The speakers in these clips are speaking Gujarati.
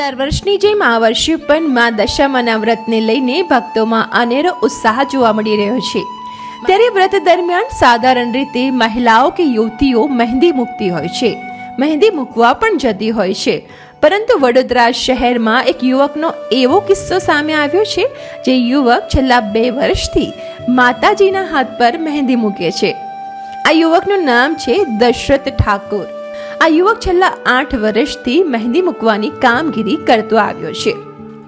દર વર્ષની જેમ આ વર્ષે પણ મા દશામાના વ્રતને લઈને ભક્તોમાં અનેરો ઉત્સાહ જોવા મળી રહ્યો છે. ત્યારે વ્રત દરમિયાન સાધારણ રીતે મહિલાઓ કે યુવતીઓ મહેંદી મૂકતી હોય છે. મહેંદી મૂકવા પણ જતી હોય છે. પરંતુ વડોદરા શહેરમાં એક યુવકનો એવો કિસ્સો સામે આવ્યો છે જે યુવક છેલ્લા બે વર્ષથી માતાજીના હાથ પર મહેંદી મૂકે છે. આ યુવકનું નામ છે દશરથ ઠાકોર. આ યુવક છેલ્લા આઠ વર્ષથી મહેંદી મૂકવાની કામગીરી કરતો આવ્યો છે.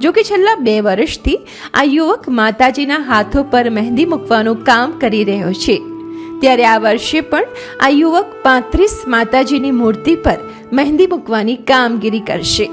જો કે છેલ્લા બે વર્ષથી આ યુવક માતાજીના હાથો પર મહેંદી મૂકવાનું કામ કરી રહ્યો છે. ત્યારે આ વર્ષે પણ આ યુવક પાંત્રીસ માતાજીની મૂર્તિ પર મહેંદી મૂકવાની કામગીરી કરશે.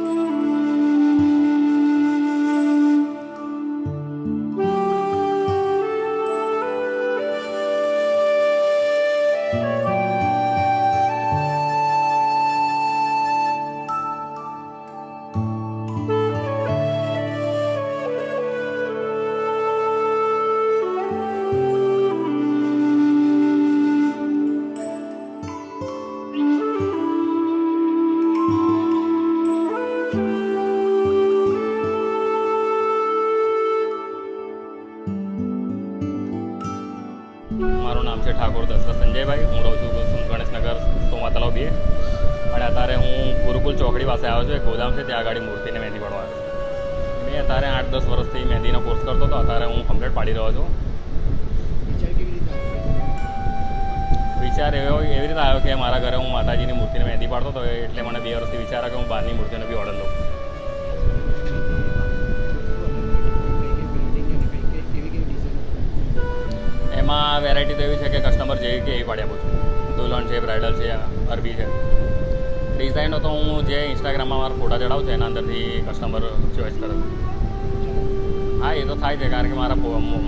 મારું નામ છે ઠાકોર દશરથ સંજયભાઈ. હું રહું છું ગણેશનગર સોમા તલાવ બે. અને અત્યારે હું ગુરુકુલ ચોકડી પાસે આવ્યો છું. એક ગોદામ છે. ત્યાં આગળ મૂર્તિને મહેંદી પાડવા આવ્યો મેં અત્યારે આઠ દસ વર્ષથી મહેંદીનો કોર્સ કરતો હતો. અત્યારે હું કમ્પ્લીટ પાડી રહ્યો છું. વિચાર એવો એવી રીતે આવ્યો કે મારા ઘરે હું માતાજીની મૂર્તિને મહેંદી પાડતો હતો. એટલે મને બે વર્ષથી વિચાર આવ્યો કે હું બહારની મૂર્તિને બી ઓર્ડર લઉં. એમાં વેરાયટી તો એવી છે કે કસ્ટમર જેવી કે એવી પાડી છું દુલ્હન છે બ્રાઇડલ છે અરબી છે. ડિઝાઇનો તો હું જે ઇન્સ્ટાગ્રામમાં મારા ફોટા ચડાવું છું એના અંદરથી કસ્ટમર ચોઈસ કરે છે. હા એ તો થાય છે કારણ કે મારા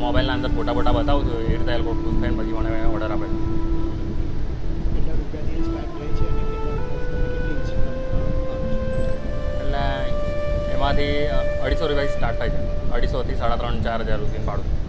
મોબાઈલના અંદર ફોટા ફોટા બતાવું છું એ રીતે લોકો ખુશ થઈને પછી મને ઓર્ડર આપે છે. એમાંથી અઢીસો રૂપિયાથી સ્ટાર્ટ થાય છે. અઢીસોથી સાડા ત્રણ ચાર હજાર રૂપિયા ભાડું.